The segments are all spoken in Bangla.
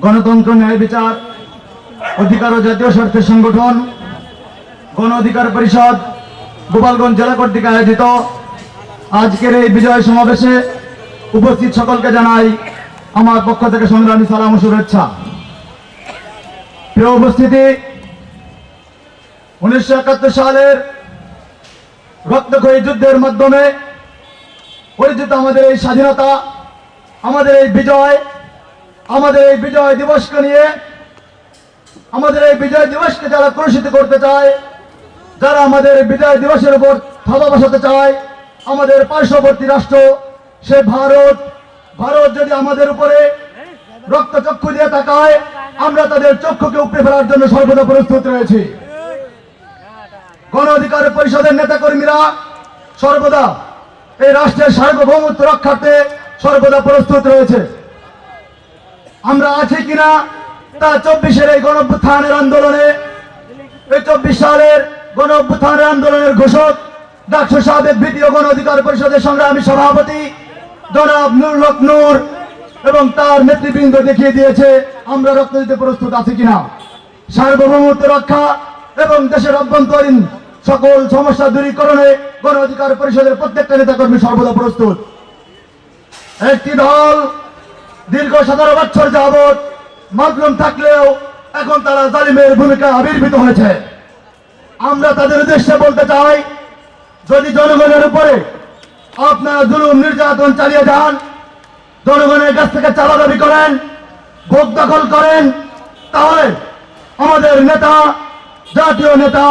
গণতন্ত্র, ন্যায় বিচার, অধিকার ও জাতীয় স্বার্থের সংগঠন, গণ অধিকার পরিষদ, গোপালগঞ্জ জেলা কর্তৃক আয়োজিত আজকের এই বিজয় সমাবেশে উপস্থিত সকলকে জানাই আমার পক্ষ থেকে সংগ্রামী সালাম শুভেচ্ছা। প্রিয় উপস্থিতি, উনিশশো একাত্তর সালের রক্তক্ষয়ী যুদ্ধের মাধ্যমে পরিচিত আমাদের এই স্বাধীনতা, আমাদের এই বিজয় আমাদের এই বিজয় দিবসকে নিয়ে, আমাদের এই বিজয় দিবসকে যারা কলুষিত করতে চায়, যারা আমাদের বিজয় দিবসের উপর থাবা বসাতে চায়, আমাদের পার্শ্ববর্তী রাষ্ট্র, সে ভারত ভারত যদি আমাদের উপরে রক্ত চক্ষু দিয়ে তাকায়, আমরা তাদের চক্ষুকে উপড়ে ফেলার জন্য সর্বদা প্রস্তুত রয়েছি। গণ অধিকার পরিষদের নেতাকর্মীরা সর্বদা এই রাষ্ট্রের সার্বভৌমত্ব রক্ষার্থে সর্বদা প্রস্তুত রয়েছে। আমরা আছি কিনা তা চব্বিশের এই গণ অভ্যুত্থানের আন্দোলনে। এই চব্বিশ সালের গণ অভ্যুত্থানের আন্দোলনের ঘোষক ডাকসু সাবেক দ্বিতীয় গণ অধিকার পরিষদের সংগ্রামী সভাপতি জনাব নুর লক নূর এবং তার নেতৃবৃন্দ দেখিয়ে দিয়েছে, আমরা রক্ত দিতে প্রস্তুত আছি কিনা। সার্বভৌমত্ব রক্ষা এবং দেশের অভ্যন্তরীণ সকল সমস্যা দূরীকরণে গণ অধিকার পরিষদের প্রত্যেকটা নেতাকর্মী সর্বদা প্রস্তুত। একটি দল দীর্ঘ সতেরো বছর যাবৎ মাতলুম থাকলেও এখন তারা জালিমের ভূমিকা আবির্ভূত হয়েছে। আমরা তাদের উদ্দেশ্যে বলতে চাই, যদি জনগণের উপরে আপনারা জুলুম নির্যাতন চালিয়ে যান, জনগণের কাছ থেকে চালা দাবি করেন, ভোট দখল করেন, তাহলে আমাদের নেতা, জাতীয় নেতা,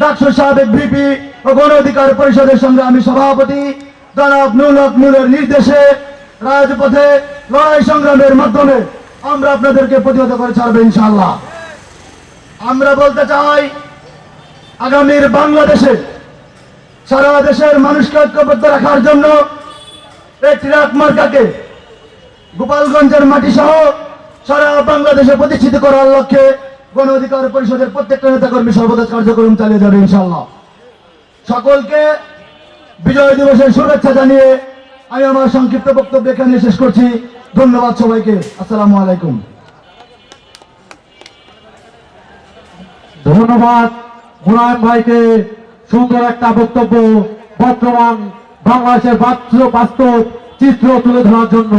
ডাকসু সাবেক ভিপি ও গণ অধিকার পরিষদের সঙ্গে আমি সভাপতি জনাব নুলক নুলের নির্দেশে রাজপথে লড়াই সংগ্রামের মাধ্যমে আমরা আপনাদেরকে প্রতিহত করে ছাড়বো ইনশাল্লাহ আমরা বলতে চাই, আগামীর বাংলাদেশে সারা দেশের মানুষকে ঐক্যবদ্ধ রাখার জন্য ট্রাক মার্কাকে গোপালগঞ্জের মাটি সহ সারা বাংলাদেশে প্রতিষ্ঠিত করার লক্ষ্যে গণ অধিকার পরিষদের প্রত্যেকটা নেতাকর্মী সর্বদা কার্যক্রম চালিয়ে যাবে ইনশাল্লাহ সকলকে বিজয় দিবসের শুভেচ্ছা জানিয়ে আমি আমার সংক্ষিপ্ত বক্তব্য এখানে শেষ করছি। ধন্যবাদ সবাইকে। আসসালামু আলাইকুম। ধন্যবাদ। মুলায়ম ভাইকে সুন্দর একটা বক্তব্য, বর্তমান বাংলাদেশের বাস্তব চিত্র তুলে ধরার জন্য।